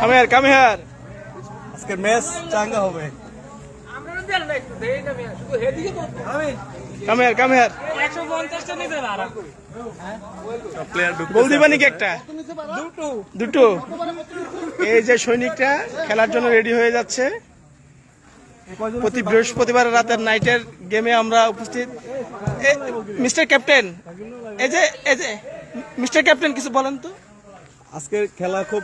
Come here come here আজকে match চাঙ্গা হবে। Come here come here player goal দিবা নাকি একটা? দুটো। এই যে সৈনিকরা খেলার জন্য রেডি হয়ে যাচ্ছে। প্রতি বৃহস্পতিবার রাতের নাইটের গেমে আমরা উপস্থিত। মিস্টার ক্যাপ্টেন এই যে এই যে মিস্টার ক্যাপ্টেন কিছু বলেন তো। আজকের খেলা খুব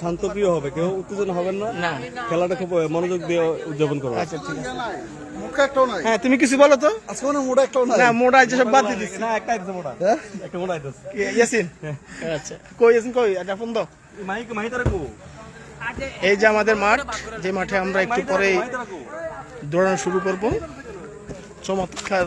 শান্তপ্রিয় হবে কেউ উত্তেজনা হবেন না। না। খেলাটা খুব মনোযোগ দিয়ে উদযাপন করবে আচ্ছা ঠিক আছে। হ্যাঁ তুমি কিছু বলো তো। আজকে কোনো মুড একটাও নাই। না মোটা আছে সব বাদ দিয়ে দিচ্ছি। না একটা একটা ইয়াসিন? আচ্ছা। কই ইয়াসিন কই? এটা ফোন দাও। মাই মাই তারা কো। এই যে আমাদের মাঠ যে মাঠে আমরা একটু পরে দৌড়ানো শুরু করব। চমৎকার।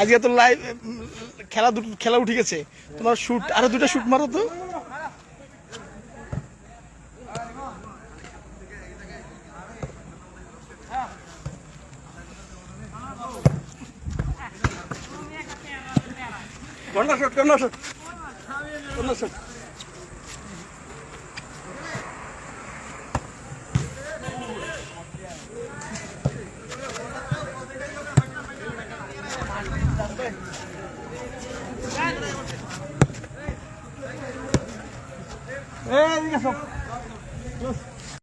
আজকে তো লাইভ খেলা দুটো খেলা উঠে গেছে। তোমার শুট আরও দুটো শুট মারো তো। কন্যা শট কন্যা শট কন্যা শট এই এদিকে সব